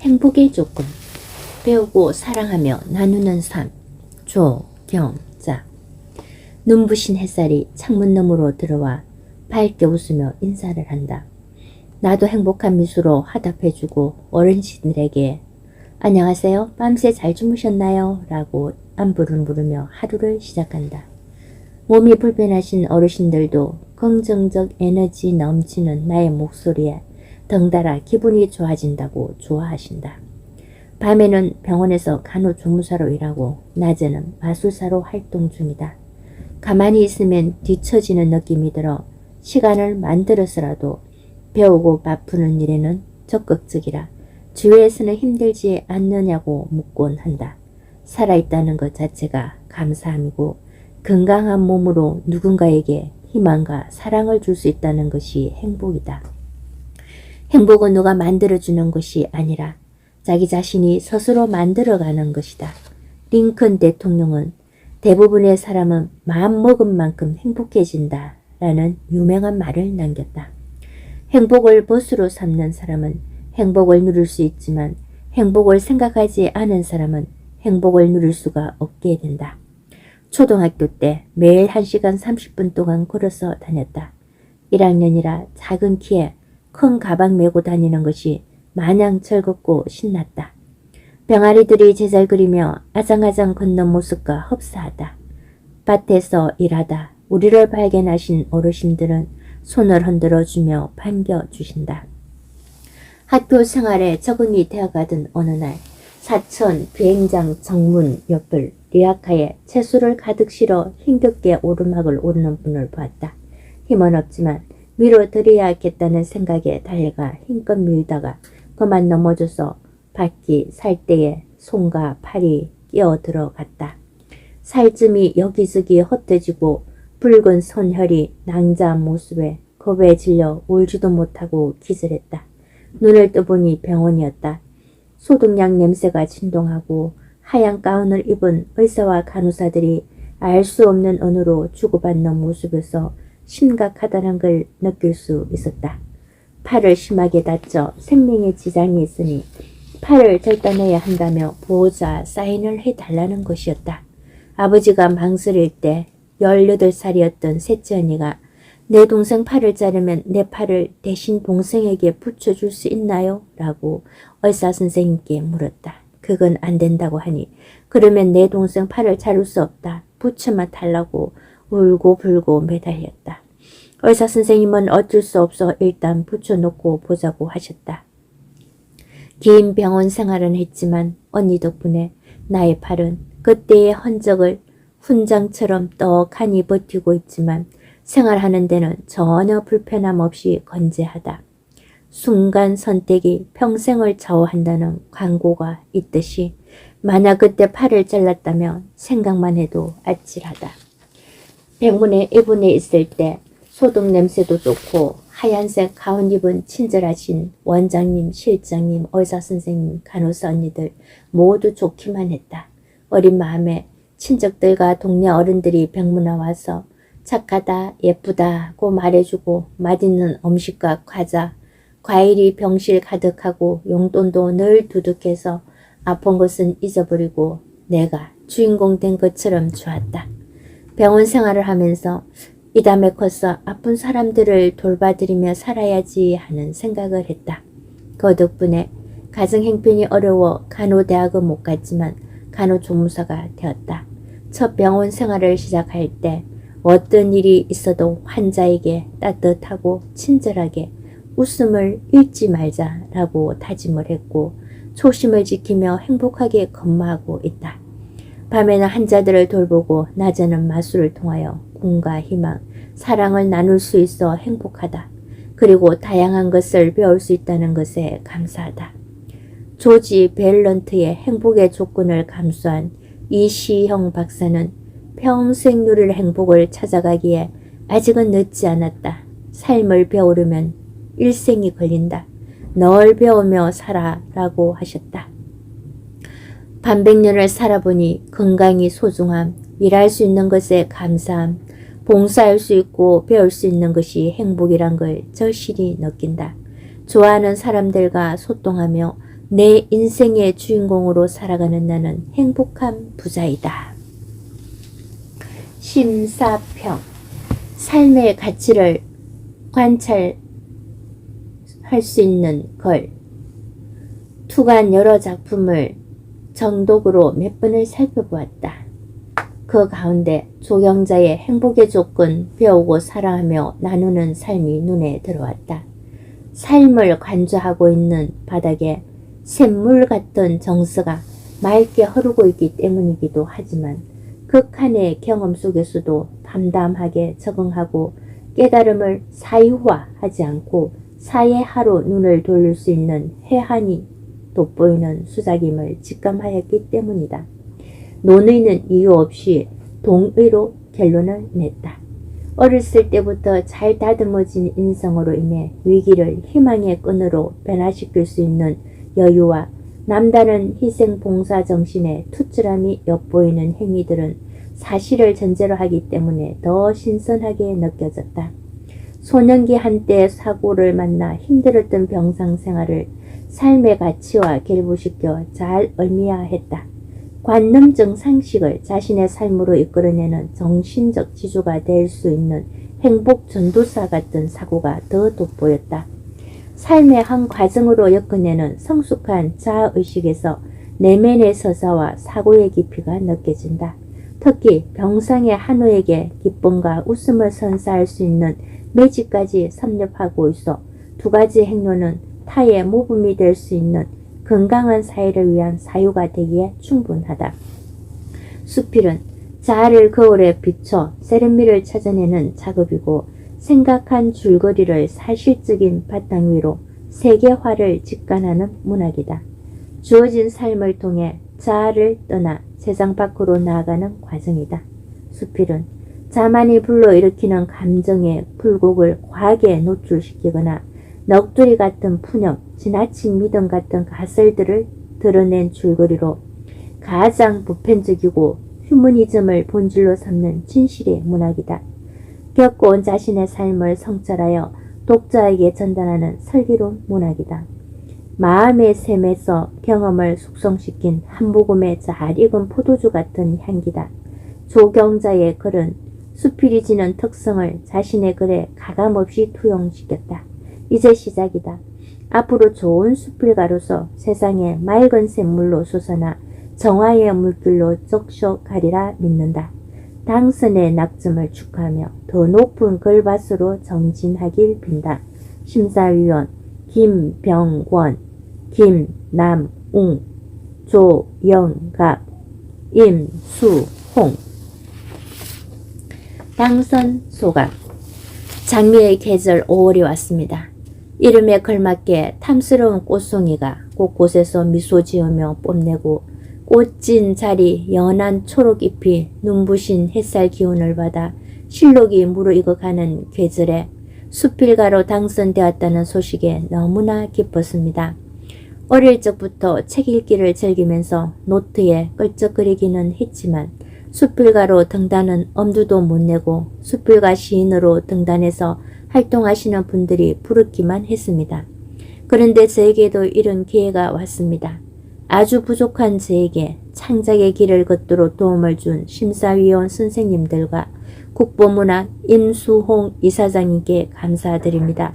행복의 조건 배우고 사랑하며 나누는 삶 조경자 눈부신 햇살이 창문 너머로 들어와 밝게 웃으며 인사를 한다. 나도 행복한 미소로 화답해주고 어르신들에게 안녕하세요. 밤새 잘 주무셨나요? 라고 안부를 물으며 하루를 시작한다. 몸이 불편하신 어르신들도 긍정적 에너지 넘치는 나의 목소리에 덩달아 기분이 좋아진다고 좋아하신다. 밤에는 병원에서 간호 조무사로 일하고 낮에는 마술사로 활동 중이다. 가만히 있으면 뒤처지는 느낌이 들어 시간을 만들어서라도 배우고 바쁘는 일에는 적극적이라 주위에서는 힘들지 않느냐고 묻곤 한다. 살아있다는 것 자체가 감사함이고 건강한 몸으로 누군가에게 희망과 사랑을 줄 수 있다는 것이 행복이다. 행복은 누가 만들어주는 것이 아니라 자기 자신이 스스로 만들어가는 것이다. 링컨 대통령은 대부분의 사람은 마음먹은 만큼 행복해진다 라는 유명한 말을 남겼다. 행복을 보수로 삼는 사람은 행복을 누릴 수 있지만 행복을 생각하지 않은 사람은 행복을 누릴 수가 없게 된다. 초등학교 때 매일 1시간 30분 동안 걸어서 다녔다. 1학년이라 작은 키에 큰 가방 메고 다니는 것이 마냥 즐겁고 신났다. 병아리들이 제잘 그리며 아장아장 걷는 모습과 흡사하다. 밭에서 일하다 우리를 발견하신 어르신들은 손을 흔들어주며 반겨주신다. 학교 생활에 적응이 되어가던 어느 날 사천 비행장 정문 옆을 리아카에 채소를 가득 실어 힘겹게 오르막을 오르는 분을 보았다. 힘은 없지만 밀어 드려야겠다는 생각에 달려가 힘껏 밀다가 그만 넘어져서 바퀴 살대에 손과 팔이 끼어 들어갔다. 살쯤이 여기저기 헛돼지고 붉은 손혈이 낭자한 모습에 겁에 질려 울지도 못하고 기절했다. 눈을 떠보니 병원이었다. 소독약 냄새가 진동하고 하얀 가운을 입은 의사와 간호사들이 알 수 없는 언어로 주고받는 모습에서 심각하다는 걸 느낄 수 있었다. 팔을 심하게 다쳐 생명에 지장이 있으니 팔을 절단해야 한다며 보호자 사인을 해달라는 것이었다. 아버지가 망설일 때 18살이었던 셋째 언니가 내 동생 팔을 자르면 내 팔을 대신 동생에게 붙여줄 수 있나요? 라고 의사 선생님께 물었다. 그건 안 된다고 하니 그러면 내 동생 팔을 자를 수 없다. 붙여만 달라고 울고 불고 매달렸다. 의사 선생님은 어쩔 수 없어 일단 붙여놓고 보자고 하셨다. 긴 병원 생활은 했지만 언니 덕분에 나의 팔은 그때의 흔적을 훈장처럼 떡하니 버티고 있지만 생활하는 데는 전혀 불편함 없이 건재하다. 순간 선택이 평생을 좌우한다는 광고가 있듯이 만약 그때 팔을 잘랐다면 생각만 해도 아찔하다. 병문에 입원해 있을 때 소독 냄새도 좋고 하얀색 가운 입은 친절하신 원장님, 실장님, 의사 선생님, 간호사 언니들 모두 좋기만 했다. 어린 마음에 친척들과 동네 어른들이 병문에 와서 착하다, 예쁘다고 말해주고 맛있는 음식과 과자, 과일이 병실 가득하고 용돈도 늘 두둑해서 아픈 것은 잊어버리고 내가 주인공 된 것처럼 좋았다. 병원 생활을 하면서 이 다음에 커서 아픈 사람들을 돌봐드리며 살아야지 하는 생각을 했다. 그 덕분에 가정 행편이 어려워 간호대학은 못 갔지만 간호조무사가 되었다. 첫 병원 생활을 시작할 때 어떤 일이 있어도 환자에게 따뜻하고 친절하게 웃음을 잃지 말자라고 다짐을 했고 초심을 지키며 행복하게 근무하고 있다. 밤에는 환자들을 돌보고 낮에는 마술을 통하여 꿈과 희망, 사랑을 나눌 수 있어 행복하다. 그리고 다양한 것을 배울 수 있다는 것에 감사하다. 조지 벨런트의 행복의 조건을 감수한 이시형 박사는 평생 누릴 행복을 찾아가기에 아직은 늦지 않았다. 삶을 배우려면 일생이 걸린다. 널 배우며 살아 라고 하셨다. 반백년을 살아보니 건강이 소중함, 일할 수 있는 것에 감사함, 봉사할 수 있고 배울 수 있는 것이 행복이란 걸 절실히 느낀다. 좋아하는 사람들과 소통하며 내 인생의 주인공으로 살아가는 나는 행복한 부자이다. 심사평 삶의 가치를 관찰할 수 있는 걸 투간 여러 작품을 정독으로 몇 번을 살펴보았다. 그 가운데 조경자의 행복의 조건 배우고 사랑하며 나누는 삶이 눈에 들어왔다. 삶을 관조하고 있는 바닥에 샘물 같은 정서가 맑게 흐르고 있기 때문이기도 하지만 극한의 경험 속에서도 담담하게 적응하고 깨달음을 사유화하지 않고 사예하로 눈을 돌릴 수 있는 해한이 돋보이는 수작임을 직감하였기 때문이다. 논의는 이유 없이 동의로 결론을 냈다. 어렸을 때부터 잘 다듬어진 인성으로 인해 위기를 희망의 끈으로 변화시킬 수 있는 여유와 남다른 희생 봉사 정신의 투철함이 엿보이는 행위들은 사실을 전제로 하기 때문에 더 신선하게 느껴졌다. 소년기 한때 사고를 만나 힘들었던 병상 생활을 삶의 가치와 결부시켜 잘 의미화했다. 관념적 상식을 자신의 삶으로 이끌어내는 정신적 지주가 될 수 있는 행복 전도사 같은 사고가 더 돋보였다. 삶의 한 과정으로 엮어내는 성숙한 자아의식에서 내면의 서사와 사고의 깊이가 느껴진다. 특히 병상의 한우에게 기쁨과 웃음을 선사할 수 있는 매직까지 섭렵하고 있어 두 가지 행로는 타의 모범이 될 수 있는 건강한 사회를 위한 사유가 되기에 충분하다. 수필은 자아를 거울에 비춰 세련미를 찾아내는 작업이고 생각한 줄거리를 사실적인 바탕 위로 세계화를 직관하는 문학이다. 주어진 삶을 통해 자아를 떠나 세상 밖으로 나아가는 과정이다. 수필은 자만이 불러일으키는 감정의 불곡을 과하게 노출시키거나 넋두리 같은 푸념, 지나친 믿음 같은 가설들을 드러낸 줄거리로 가장 보편적이고 휴머니즘을 본질로 삼는 진실의 문학이다. 겪어온 자신의 삶을 성찰하여 독자에게 전달하는 설계로운 문학이다. 마음의 샘에서 경험을 숙성시킨 한 모금의 잘 익은 포도주 같은 향기다. 조경자의 글은 수필이 지는 특성을 자신의 글에 가감없이 투영시켰다. 이제 시작이다. 앞으로 좋은 수필가로서 세상에 맑은 샘물로 솟아나 정화의 물길로 적셔 가리라 믿는다. 당선의 낙점을 축하하며 더 높은 글밭으로 정진하길 빈다. 심사위원 김병권, 김남웅, 조영갑, 임수홍 당선 소감 장미의 계절 5월이 왔습니다. 이름에 걸맞게 탐스러운 꽃송이가 곳곳에서 미소 지으며 뽐내고 꽃진 자리 연한 초록잎이 눈부신 햇살 기운을 받아 실록이 무르익어가는 계절에 수필가로 당선되었다는 소식에 너무나 기뻤습니다. 어릴 적부터 책 읽기를 즐기면서 노트에 끌적거리기는 했지만 수필가로 등단은 엄두도 못 내고 수필가 시인으로 등단해서 활동하시는 분들이 부르기만 했습니다. 그런데 저에게도 이런 기회가 왔습니다. 아주 부족한 저에게 창작의 길을 걷도록 도움을 준 심사위원 선생님들과 국보문학 임수홍 이사장님께 감사드립니다.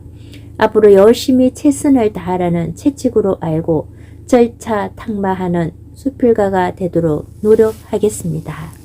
앞으로 열심히 최선을 다하라는 채찍으로 알고 절차 탁마하는 수필가가 되도록 노력하겠습니다.